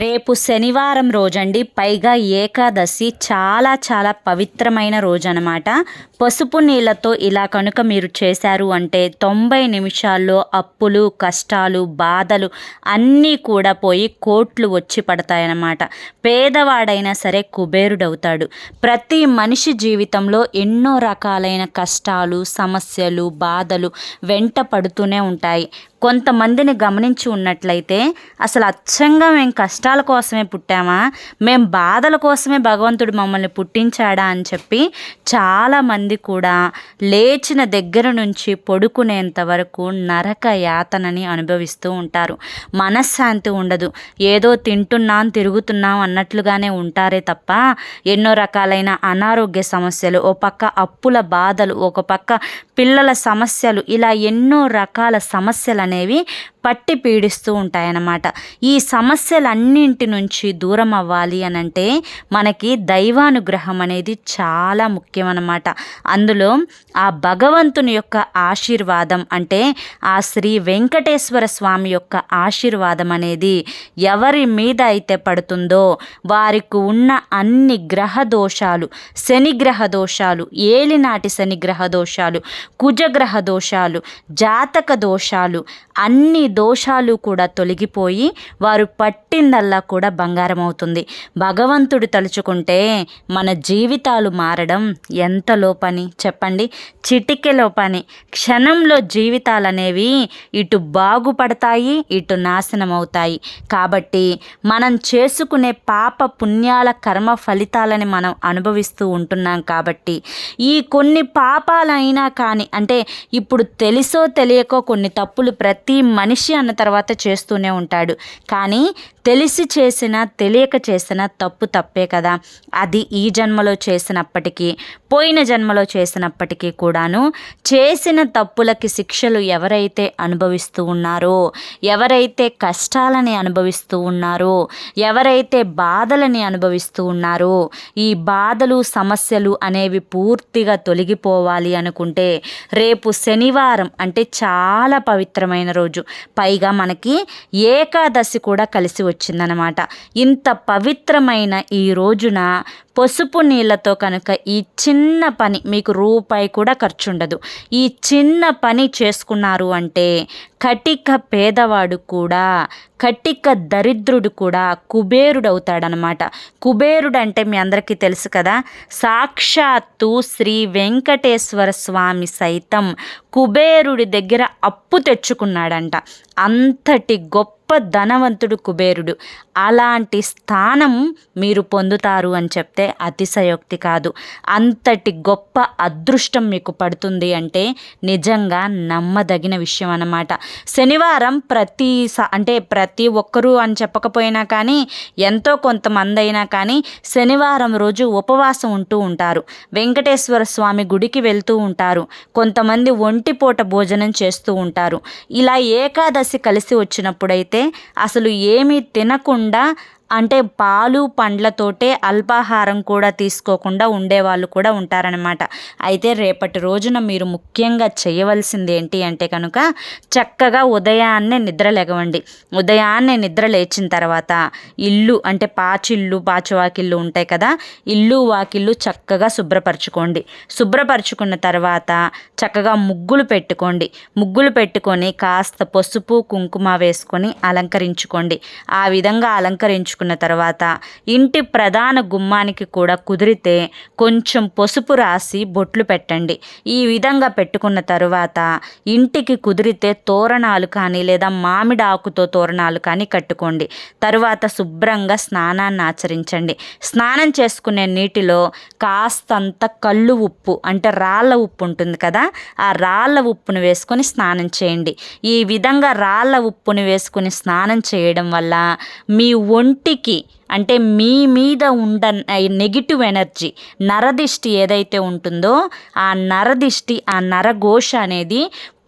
రేపు శనివారం రోజండి. పైగా ఏకాదశి చాలా చాలా పవిత్రమైన రోజు అనమాట పసుపు నీళ్ళతో ఇలా కనుక మీరు చేశారు అంటే తొంభై నిమిషాల్లో అప్పులు కష్టాలు బాధలు అన్నీ కూడా పోయి కోట్లు వచ్చి పడతాయన్నమాట. పేదవాడైనా సరే కుబేరుడవుతాడు. ప్రతి మనిషి జీవితంలో ఎన్నో రకాలైన కష్టాలు సమస్యలు బాధలు వెంట పడుతూనే ఉంటాయి. కొంతమందిని గమనించి ఉన్నట్లయితే అసలు అచ్చంగా మేము కష్టాల కోసమే పుట్టామా? మేము బాధల కోసమే భగవంతుడు మమ్మల్ని పుట్టించాడా అని చెప్పి చాలామంది కూడా లేచిన దగ్గర నుంచి పడుకునేంత వరకు నరక యాతనని అనుభవిస్తూ ఉంటారు. మనశ్శాంతి ఉండదు. ఏదో తింటున్నాం తిరుగుతున్నాం అన్నట్లుగానే ఉంటారే తప్ప ఎన్నో రకాలైన అనారోగ్య సమస్యలు ఓ పక్క అప్పుల బాధలు ఒక పక్క పిల్లల సమస్యలు ఇలా ఎన్నో రకాల సమస్యలు అనేవి పట్టి పీడిస్తూ ఉంటాయన్నమాట. ఈ సమస్యలన్నింటి నుంచి దూరం అవ్వాలి అని అంటే మనకి దైవానుగ్రహం అనేది చాలా ముఖ్యమన్నమాట. అందులో ఆ భగవంతుని యొక్క ఆశీర్వాదం అంటే ఆ శ్రీ వెంకటేశ్వర స్వామి యొక్క ఆశీర్వాదం అనేది ఎవరి మీద అయితే పడుతుందో వారికి ఉన్న అన్ని గ్రహ దోషాలు శనిగ్రహ దోషాలు ఏలినాటి శనిగ్రహ దోషాలు కుజగ్రహ దోషాలు జాతక దోషాలు అన్ని దోషాలు కూడా తొలగిపోయి వారు పట్టిందల్లా కూడా బంగారం అవుతుంది భగవంతుడు తలుచుకుంటే మన జీవితాలు మారడం ఎంతలో పని చెప్పండి. చిటికెలో పని క్షణంలో జీవితాలు అనేవి ఇటు బాగుపడతాయి ఇటు నాశనం అవుతాయి కాబట్టి మనం చేసుకునే పాప పుణ్యాల కర్మ ఫలితాలని మనం అనుభవిస్తూ ఉంటున్నాం కాబట్టి ఈ కొన్ని పాపాలైనా కానీ అంటే ఇప్పుడు తెలుసో తెలియకో కొన్ని తప్పులు ప్రతి మనిషి అన్న తర్వాత చేస్తూనే ఉంటాడు. కానీ తెలిసి చేసిన తెలియక చేసిన తప్పు తప్పే కదా. అది ఈ జన్మలో చేసినప్పటికీ పోయిన జన్మలో చేసినప్పటికీ కూడాను చేసిన తప్పులకి శిక్షలు ఎవరైతే అనుభవిస్తూ ఉన్నారో ఎవరైతే కష్టాలని అనుభవిస్తూ ఉన్నారో ఎవరైతే బాధలని అనుభవిస్తూ ఉన్నారో ఈ బాధలు సమస్యలు అనేవి పూర్తిగా తొలగిపోవాలి అనుకుంటే రేపు శనివారం అంటే చాలా పవిత్రమైన రోజు. పైగా మనకి ఏకాదశి కూడా కలిసి వచ్చిందనమాట ఇంత పవిత్రమైన ఈ రోజున పసుపు నీళ్ళతో కనుక ఈ చిన్న పని మీకు రూపాయి కూడా ఖర్చు ఉండదు ఈ చిన్న పని చేసుకున్నారు అంటే కటిక పేదవాడు కూడా కటిక దరిద్రుడు కూడా కుబేరుడు అవుతాడనమాట కుబేరుడు అంటే మీ అందరికీ తెలుసు కదా సాక్షాత్తు శ్రీ వెంకటేశ్వర స్వామి సైతం కుబేరుడి దగ్గర అప్పు తెచ్చుకున్నాడంట. అంతటి గొప్ప గొప్ప ధనవంతుడు కుబేరుడు. అలాంటి స్థానం మీరు పొందుతారు అని చెప్తే అతిశయోక్తి కాదు. అంతటి గొప్ప అదృష్టం మీకు పడుతుంది అంటే నిజంగా నమ్మదగిన విషయం అన్నమాట. శనివారం ప్రతి అంటే ప్రతి ఒక్కరూ అని చెప్పకపోయినా కానీ ఎంతో కొంతమంది అయినా కానీ శనివారం రోజు ఉపవాసం ఉంటూ ఉంటారు. వెంకటేశ్వర స్వామి గుడికి వెళ్తూ ఉంటారు. కొంతమంది ఒంటిపూట భోజనం చేస్తూ ఉంటారు. ఇలా ఏకాదశి కలిసి వచ్చినప్పుడైతే అసలు ఏమీ తినకుండా అంటే పాలు పండ్లతోటే అల్పాహారం కూడా తీసుకోకుండా ఉండేవాళ్ళు కూడా ఉంటారనమాట అయితే రేపటి రోజున మీరు ముఖ్యంగా చేయవలసింది ఏంటి అంటే కనుక చక్కగా ఉదయాన్నే నిద్ర లెగవండి ఉదయాన్నే నిద్ర లేచిన తర్వాత ఇల్లు అంటే పాచిల్లు పాచివాకిళ్ళు ఉంటాయి కదా ఇల్లు వాకిళ్ళు చక్కగా శుభ్రపరచుకోండి. శుభ్రపరచుకున్న తర్వాత చక్కగా ముగ్గులు పెట్టుకోండి. ముగ్గులు పెట్టుకొని కాస్త పసుపు కుంకుమ వేసుకొని అలంకరించుకోండి. ఆ విధంగా అలంకరించుకున్న తర్వాత ఇంటి ప్రధాన గుమ్మానికి కూడా కుదిరితే కొంచెం పసుపు రాసి బొట్లు పెట్టండి. ఈ విధంగా పెట్టుకున్న తరువాత ఇంటికి కుదిరితే తోరణాలు కానీ లేదా మామిడి ఆకుతో తోరణాలు కానీ కట్టుకోండి. తరువాత శుభ్రంగా స్నానాన్ని ఆచరించండి. స్నానం చేసుకునే నీటిలో కాస్తంత కళ్ళు ఉప్పు అంటే రాళ్ళ ఉప్పు ఉంటుంది కదా ఆ రాళ్ళ ఉప్పును వేసుకొని స్నానం చేయండి. ఈ విధంగా రాళ్ళ ఉప్పును వేసుకొని స్నానం చేయడం వల్ల మీ ఒంటి ఇంటికి అంటే మీ మీద ఉండ నెగిటివ్ ఎనర్జీ నరదిష్టి ఏదైతే ఉంటుందో ఆ నరదిష్టి ఆ నరఘోష అనేది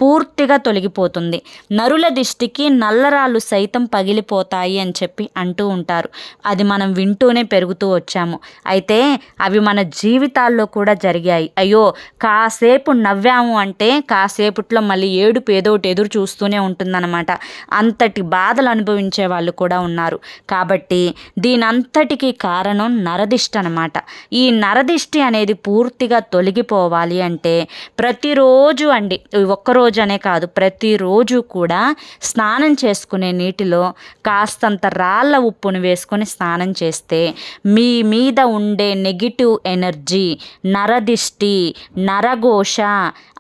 పూర్తిగా తొలగిపోతుంది. నరుల దిష్టికి నల్లరాళ్ళు సైతం పగిలిపోతాయి అని చెప్పి అంటూ ఉంటారు. అది మనం వింటూనే పెరుగుతూ వచ్చాము. అయితే అవి మన జీవితాల్లో కూడా జరిగాయి. అయ్యో కాసేపు నవ్వాము అంటే కాసేపట్లో మళ్ళీ ఏడుపు ఏదో ఒకటి ఎదురు చూస్తూనే ఉంటుందన్నమాట. అంతటి బాధలు అనుభవించే వాళ్ళు కూడా ఉన్నారు. కాబట్టి దీని అంతటికి కారణం నరదిష్టి అనమాట ఈ నరదిష్టి అనేది పూర్తిగా తొలగిపోవాలి అంటే ప్రతిరోజు అండి ఒక్కరోజు అనే కాదు ప్రతిరోజు కూడా స్నానం చేసుకునే నీటిలో కాస్తంత రాళ్ళ ఉప్పును వేసుకొని స్నానం చేస్తే మీ మీద ఉండే నెగిటివ్ ఎనర్జీ నరదిష్టి నరఘోష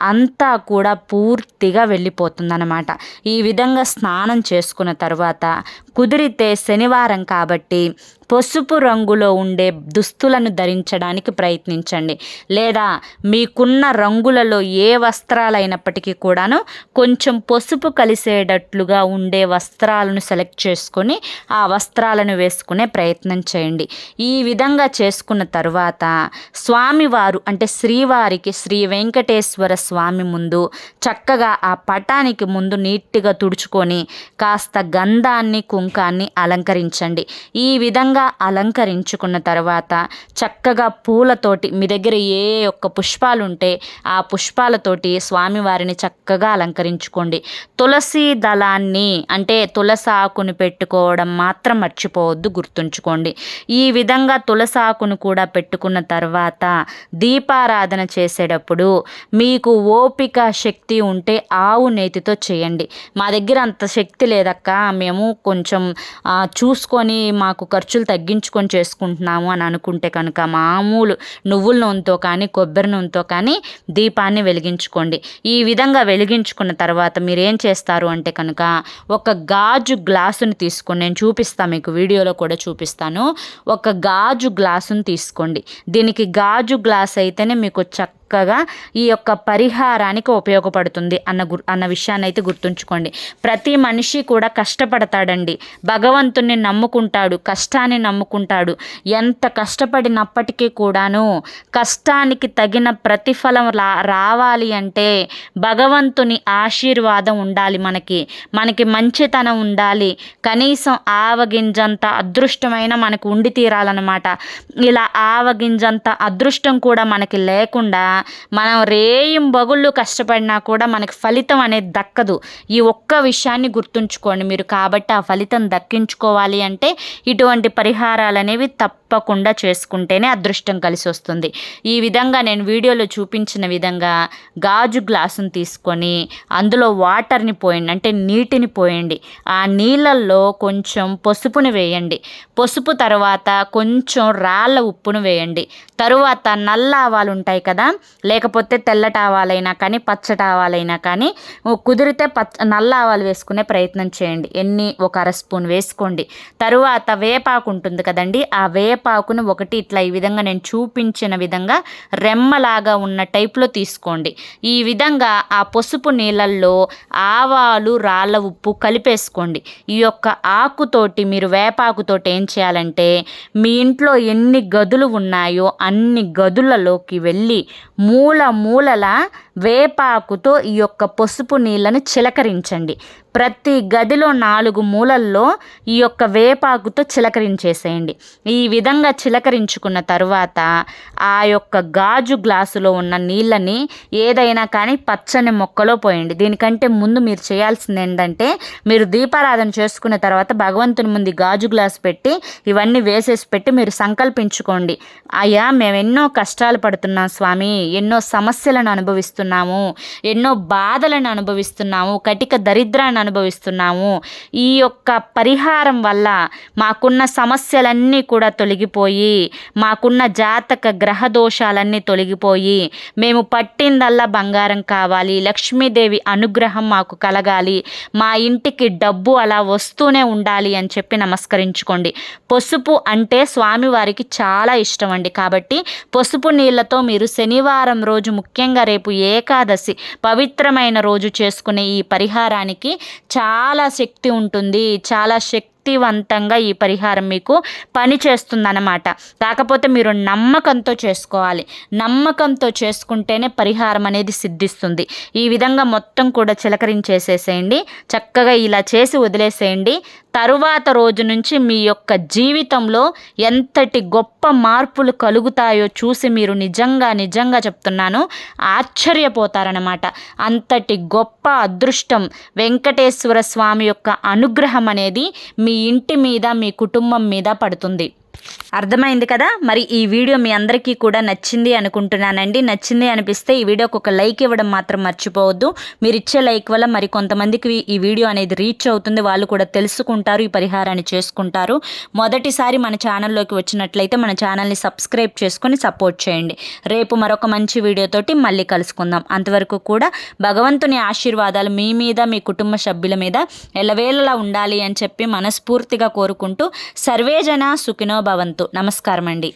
అంతా కూడా పూర్తిగా వెళ్ళిపోతుందన్నమాట. ఈ విధంగా స్నానం చేసుకున్న తర్వాత కుదిరితే శనివారం కాబట్టి పసుపు రంగులో ఉండే దుస్తులను ధరించడానికి ప్రయత్నించండి. లేదా మీకున్న రంగులలో ఏ వస్త్రాలైనప్పటికీ కూడాను కొంచెం పసుపు కలిసేటట్లుగా ఉండే వస్త్రాలను సెలెక్ట్ చేసుకొని ఆ వస్త్రాలను వేసుకునే ప్రయత్నం చేయండి. ఈ విధంగా చేసుకున్న తర్వాత స్వామివారు అంటే శ్రీవారికి శ్రీ వెంకటేశ్వర స్వామి ముందు చక్కగా ఆ పటానికి ముందు నీట్గా తుడుచుకొని కాస్త గంధాన్ని కుంకాన్ని అలంకరించండి. ఈ విధంగా అలంకరించుకున్న తర్వాత చక్కగా పూలతోటి మీ దగ్గర ఏ ఒక్క పుష్పాలు ఉంటే ఆ పుష్పాలతోటి స్వామివారిని చక్కగా అలంకరించుకోండి. తులసి దళాన్ని అంటే తులసి ఆకును పెట్టుకోవడం మాత్రం మర్చిపోవద్దు గుర్తుంచుకోండి. ఈ విధంగా తులసి ఆకును కూడా పెట్టుకున్న తర్వాత దీపారాధన చేసేటప్పుడు మీకు ఓపిక శక్తి ఉంటే ఆవు నేతితో చేయండి. మా దగ్గర అంత శక్తి లేదక్క. మేము కొంచెం చూసుకొని మాకు ఖర్చులు తగ్గించుకొని చేసుకుంటున్నాము అని అనుకుంటే కనుక మామూలు నువ్వుల నూనెతో కానీ కొబ్బరి నూనెతో కానీ దీపాన్ని వెలిగించుకోండి. ఈ విధంగా వెలిగించుకున్న తర్వాత మీరు ఏం చేస్తారు అంటే కనుక ఒక గాజు గ్లాసుని తీసుకొని నేను చూపిస్తాను మీకు వీడియోలో కూడా చూపిస్తాను. ఒక గాజు గ్లాసుని తీసుకోండి. దీనికి గాజు గ్లాస్ అయితేనే మీకు చక్క చక్కగా ఈ యొక్క పరిహారానికి ఉపయోగపడుతుంది అన్న గు అన్న విషయాన్ని అయితే గుర్తుంచుకోండి. ప్రతి మనిషి కూడా కష్టపడతాడండి. భగవంతుణ్ణి నమ్ముకుంటాడు. కష్టాన్ని నమ్ముకుంటాడు. ఎంత కష్టపడినప్పటికీ కూడాను కష్టానికి తగిన ప్రతిఫలం రా రావాలి అంటే భగవంతుని ఆశీర్వాదం ఉండాలి మనకి. మనకి మంచితనం ఉండాలి. కనీసం ఆవగింజంత అదృష్టమైన మనకు ఉండి తీరాలన్నమాట. ఇలా ఆవగింజంత అదృష్టం కూడా మనకి లేకుండా మనం రేయం బగుళ్ళు కష్టపడినా కూడా మనకి ఫలితం అనేది దక్కదు. ఈ ఒక్క విషయాన్ని గుర్తుంచుకోండి మీరు. కాబట్టి ఆ ఫలితం దక్కించుకోవాలి అంటే ఇటువంటి పరిహారాలు అనేవి తప్పకుండా చేసుకుంటేనే అదృష్టం కలిసి వస్తుంది ఈ విధంగా నేను వీడియోలో చూపించిన విధంగా గాజు గ్లాసును తీసుకొని అందులో వాటర్ని పోయండి అంటే నీటిని పోయండి. ఆ నీళ్ళల్లో కొంచెం పసుపుని వేయండి. పసుపు తర్వాత కొంచెం రాళ్ళ ఉప్పును వేయండి. తరువాత నల్ల ఆవాలు ఉంటాయి కదా లేకపోతే తెల్లటి ఆవాలైనా కానీ పచ్చటి ఆవాలైనా కానీ కుదిరితే పచ్చ నల్ల ఆవాలు వేసుకునే ప్రయత్నం చేయండి. ఎన్ని ఒక అర స్పూన్ వేసుకోండి. తరువాత వేపాకు ఉంటుంది కదండి. ఆ వేపాకును ఒకటి ఇట్లా ఈ విధంగా నేను చూపించిన విధంగా రెమ్మలాగా ఉన్న టైప్లో తీసుకోండి. ఈ విధంగా ఆ పసుపు నీళ్ళల్లో ఆవాలు రాళ్ళ ఉప్పు కలిపేసుకోండి. ఈ యొక్క ఆకుతోటి మీరు వేపాకుతోటి ఏం చేయాలంటే మీ ఇంట్లో ఎన్ని గదులు ఉన్నాయో అన్ని గదులలోకి వెళ్ళి మూల మూలల వేపాకుతో ఈ యొక్క పసుపు నీళ్ళను చిలకరించండి. ప్రతి గదిలో నాలుగు మూలల్లో ఈ యొక్క వేపాకుతో చిలకరించేసేయండి. ఈ విధంగా చిలకరించుకున్న తర్వాత ఆ యొక్క గాజు గ్లాసులో ఉన్న నీళ్ళని ఏదైనా కానీ పచ్చని మొక్కలో పోయండి. దీనికంటే ముందు మీరు చేయాల్సింది ఏంటంటే మీరు దీపారాధన చేసుకున్న తర్వాత భగవంతుని ముందు గాజు గ్లాస్ పెట్టి ఇవన్నీ వేసేసి పెట్టి మీరు సంకల్పించుకోండి. అయ్యా మేము ఎన్నో కష్టాలు పడుతున్నాం స్వామి ఎన్నో సమస్యలను అనుభవిస్తున్నాము ఎన్నో బాధలను అనుభవిస్తున్నాము కటిక దరిద్రాన్ని అనుభవిస్తున్నాము. ఈ యొక్క పరిహారం వల్ల మాకున్న సమస్యలన్నీ కూడా తొలగిపోయి మాకున్న జాతక గ్రహ దోషాలన్నీ తొలగిపోయి మేము పట్టిందల్లా బంగారం కావాలి లక్ష్మీదేవి అనుగ్రహం మాకు కలగాలి మా ఇంటికి డబ్బు అలా వస్తూనే ఉండాలి అని చెప్పి నమస్కరించుకోండి. పసుపు అంటే స్వామివారికి చాలా ఇష్టం అండి కాబట్టి పసుపు నీళ్ళతో మీరు శనివారం రోజు ముఖ్యంగా రేపు ఏకాదశి పవిత్రమైన రోజు చేసుకునే ఈ పరిహారానికి చాలా శక్తి ఉంటుంది చాలా శక్తి శక్తివంతంగా ఈ పరిహారం మీకు పని చేస్తుందన్నమాట కాకపోతే మీరు నమ్మకంతో చేసుకోవాలి. నమ్మకంతో చేసుకుంటేనే పరిహారం అనేది సిద్ధిస్తుంది. ఈ విధంగా మొత్తం కూడా చిలకరించేసేసేయండి. చక్కగా ఇలా చేసి వదిలేసేయండి. తరువాత రోజు నుంచి మీ యొక్క జీవితంలో ఎంతటి గొప్ప మార్పులు కలుగుతాయో చూసి మీరు నిజంగా నిజంగా చెప్తున్నాను. ఆశ్చర్యపోతారనమాట అంతటి గొప్ప అదృష్టం వెంకటేశ్వర స్వామి యొక్క అనుగ్రహం అనేది మీ ఇంటి మీద మీ కుటుంబం మీద పడుతుంది. అర్థమైంది కదా? మరి ఈ వీడియో మీ అందరికీ కూడా నచ్చింది అనుకుంటున్నానండి. నచ్చింది అనిపిస్తే ఈ వీడియోకి ఒక లైక్ ఇవ్వడం మాత్రం మర్చిపోవద్దు. మీరు ఇచ్చే లైక్ వల్ల మరి కొంతమందికి ఈ వీడియో అనేది రీచ్ అవుతుంది. వాళ్ళు కూడా తెలుసుకుంటారు ఈ పరిహారాన్ని చేసుకుంటారు. మొదటిసారి మన ఛానల్లోకి వచ్చినట్లయితే మన ఛానల్ని సబ్స్క్రైబ్ చేసుకొని సపోర్ట్ చేయండి. రేపు మరొక మంచి వీడియోతోటి మళ్ళీ కలుసుకుందాం. అంతవరకు కూడా భగవంతుని ఆశీర్వాదాలు మీ మీద మీ కుటుంబ సభ్యుల మీద ఎలవేళలా ఉండాలి అని చెప్పి మనస్ఫూర్తిగా కోరుకుంటూ సర్వేజన సుఖినో భవంతు నమస్కారం అండి